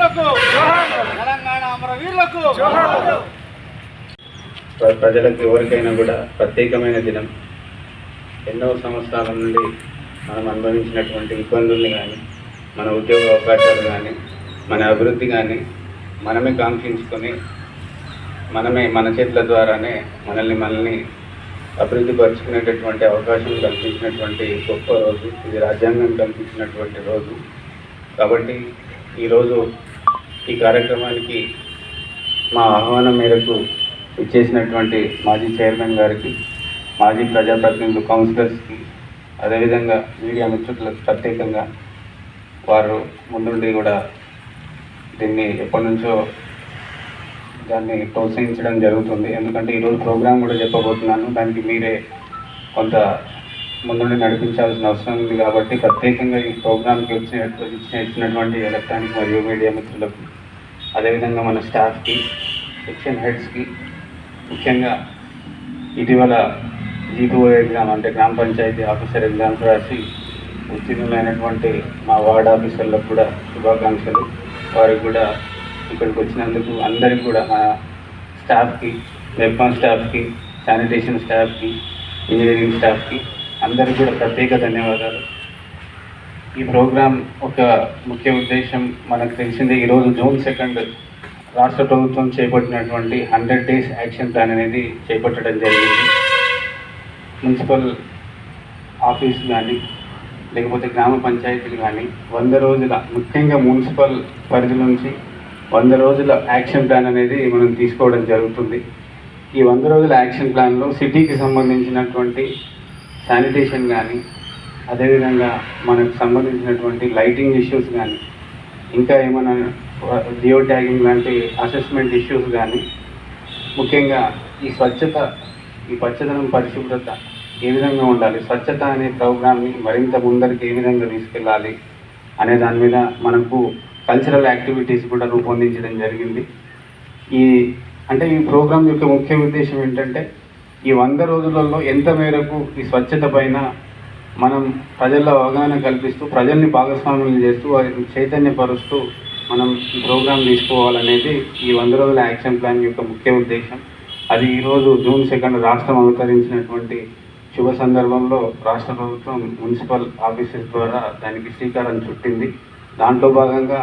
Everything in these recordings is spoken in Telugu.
తెలంగాణ ప్రజలకు ఎవరికైనా కూడా ప్రత్యేకమైన దినం. ఎన్నో సంవత్సరాల నుండి మనం అనుభవించినటువంటి ఇబ్బందుల్ని కానీ మన ఉద్యోగ అవకాశాలు కానీ మన అభివృద్ధి కానీ మనమే కాంక్షించుకొని మనమే మన చేతుల ద్వారానే మనల్ని మనల్ని అభివృద్ధి పరుచుకునేటటువంటి అవకాశం కల్పించినటువంటి గొప్ప రోజు. ఇది రాజ్యాంగం కల్పించినటువంటి రోజు. కాబట్టి ఈరోజు ఈ కార్యక్రమానికి మా ఆహ్వానం మేరకు ఇచ్చేసినటువంటి మాజీ చైర్మన్ గారికి మాజీ ప్రజాప్రతినిధులు కౌన్సిలర్స్కి అదేవిధంగా మీడియా మిత్రులకు ప్రత్యేకంగా వారు ముందుండి కూడా దీన్ని ఎప్పటి నుంచో దాన్ని ప్రోత్సహించడం జరుగుతుంది. ఎందుకంటే ఈరోజు ప్రోగ్రాం కూడా చెప్పబోతున్నాను. దానికి మీరే కొంత ముందుండి నడిపించాల్సిన అవసరం ఉంది కాబట్టి ప్రత్యేకంగా ఈ ప్రోగ్రాంకి వచ్చిన ఇచ్చినటువంటి ఎలక్ట్రానిక్ మరియు మీడియా మిత్రులకు అదేవిధంగా మన స్టాఫ్కి సెక్షన్ హెడ్స్కి ముఖ్యంగా ఇటీవల జీపీఓ ఎగ్జామ్ అంటే గ్రామ పంచాయతీ ఆఫీసర్ ఎగ్జామ్స్ రాసి ఉత్తీర్ణులైనటువంటి మా వార్డ్ ఆఫీసర్లకు కూడా శుభాకాంక్షలు. వారికి కూడా ఇక్కడికి వచ్చినందుకు అందరికీ కూడా మా స్టాఫ్కి వెబ్కాన్ స్టాఫ్కి శానిటేషన్ స్టాఫ్కి ఇంజనీరింగ్ స్టాఫ్కి అందరికీ కూడా ప్రత్యేక ధన్యవాదాలు. ఈ ప్రోగ్రాం ఒక ముఖ్య ఉద్దేశం. మనకు తెలిసిందే ఈరోజు జూన్ సెకండ్ రాష్ట్ర ప్రభుత్వం చేపట్టినటువంటి హండ్రెడ్ డేస్ యాక్షన్ ప్లాన్ అనేది చేపట్టడం జరిగింది. మున్సిపల్ ఆఫీస్ కానీ లేకపోతే గ్రామ పంచాయతీలు కానీ వంద రోజుల ముఖ్యంగా మున్సిపల్ పరిధి నుంచి వంద రోజుల యాక్షన్ ప్లాన్ అనేది మనం తీసుకోవడం జరుగుతుంది. ఈ వంద రోజుల యాక్షన్ ప్లాన్లో సిటీకి సంబంధించినటువంటి శానిటేషన్ కానీ అదేవిధంగా మనకు సంబంధించినటువంటి లైటింగ్ ఇష్యూస్ కానీ ఇంకా ఏమైనా జియో ట్యాగింగ్ లాంటి అసెస్మెంట్ ఇష్యూస్ కానీ ముఖ్యంగా ఈ స్వచ్ఛత ఈ పచ్చదనం పరిశుభ్రత ఏ విధంగా ఉండాలి? స్వచ్ఛత అనే ప్రోగ్రామ్ని మరింత ముందరికి ఏ విధంగా తీసుకెళ్ళాలి? అనే దాని మీద మనకు కల్చరల్ యాక్టివిటీస్ కూడా రూపొందించడం జరిగింది. ఈ అంటే ఈ ప్రోగ్రాం యొక్క ముఖ్య ఉద్దేశం ఏంటంటే ఈ వంద రోజులలో ఎంత మేరకు ఈ స్వచ్ఛత పైన మనం ప్రజల్లో అవగాహన కల్పిస్తూ ప్రజల్ని భాగస్వాములు చేస్తూ వారిని చైతన్యపరుస్తూ మనం ప్రోగ్రాం తీసుకోవాలనేది ఈ వంద రోజుల యాక్షన్ ప్లాన్ యొక్క ముఖ్య ఉద్దేశం. అది ఈరోజు జూన్ సెకండ్ రాష్ట్రం అవతరించినటువంటి శుభ సందర్భంలో రాష్ట్ర ప్రభుత్వం మున్సిపల్ ఆఫీసెస్ ద్వారా దానికి శ్రీకారం చుట్టింది. దాంట్లో భాగంగా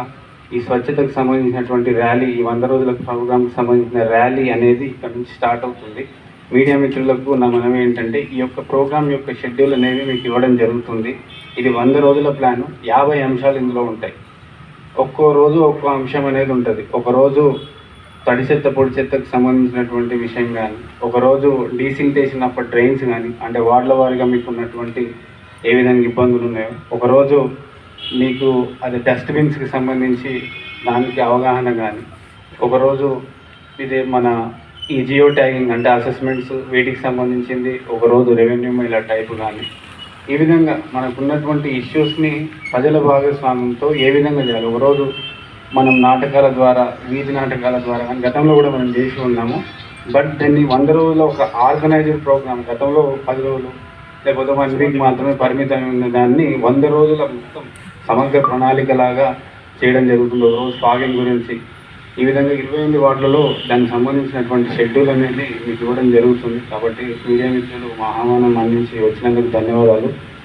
ఈ స్వచ్ఛతకు సంబంధించినటువంటి ర్యాలీ ఈ వంద రోజుల ప్రోగ్రాంకి సంబంధించిన ర్యాలీ అనేది ఇక్కడ నుంచి స్టార్ట్ అవుతుంది. మీడియా మిత్రులకు నా మనం ఏంటంటే ఈ యొక్క ప్రోగ్రాం యొక్క షెడ్యూల్ అనేది మీకు ఇవ్వడం జరుగుతుంది. ఇది వంద రోజుల ప్లాన్ యాభై అంశాలు ఇందులో ఉంటాయి. ఒక్కో రోజు ఒక్కో అంశం అనేది ఉంటుంది. ఒక రోజు తడి చెత్త పొడి చెత్తకు సంబంధించినటువంటి విషయం కానీ ఒకరోజు డీసిల్టేషన్ అప్ప డ్రైన్స్ కానీ అంటే వార్డుల వారిగా మీకు ఉన్నటువంటి ఏ విధంగా ఇబ్బందులు ఉన్నాయో ఒకరోజు మీకు అది డస్ట్బిన్స్కి సంబంధించి దానికి అవగాహన కానీ ఒకరోజు ఇది మన ఈ జియో ట్యాగింగ్ అంటే అసెస్మెంట్స్ వీటికి సంబంధించింది ఒకరోజు రెవెన్యూ ఇలా టైపు కానీ ఈ విధంగా మనకున్నటువంటి ఇష్యూస్ని ప్రజల భాగస్వామ్యంతో ఏ విధంగా చేయాలి? ఒకరోజు మనం నాటకాల ద్వారా వీధి నాటకాల ద్వారా కానీ గతంలో కూడా మనం చేసి ఉన్నాము. బట్ దీన్ని వంద రోజుల ఒక ఆర్గనైజ్డ్ ప్రోగ్రామ్ గతంలో పది రోజులు లేకపోతే వన్ వీక్ మాత్రమే పరిమితమైన ఉన్న దాన్ని వంద రోజుల మొత్తం సమగ్ర ప్రణాళిక లాగా చేయడం జరుగుతుంది. ఒకరోజు ఫాగింగ్ గురించి ఈ విధంగా ఇరవై ఎనిమిది వార్డులలో దానికి సంబంధించినటువంటి షెడ్యూల్ అనేది మీకు ఇవ్వడం జరుగుతుంది. కాబట్టి మీడియా మిత్రులు మా ఆహ్వానం అందించి వచ్చినందుకు ధన్యవాదాలు.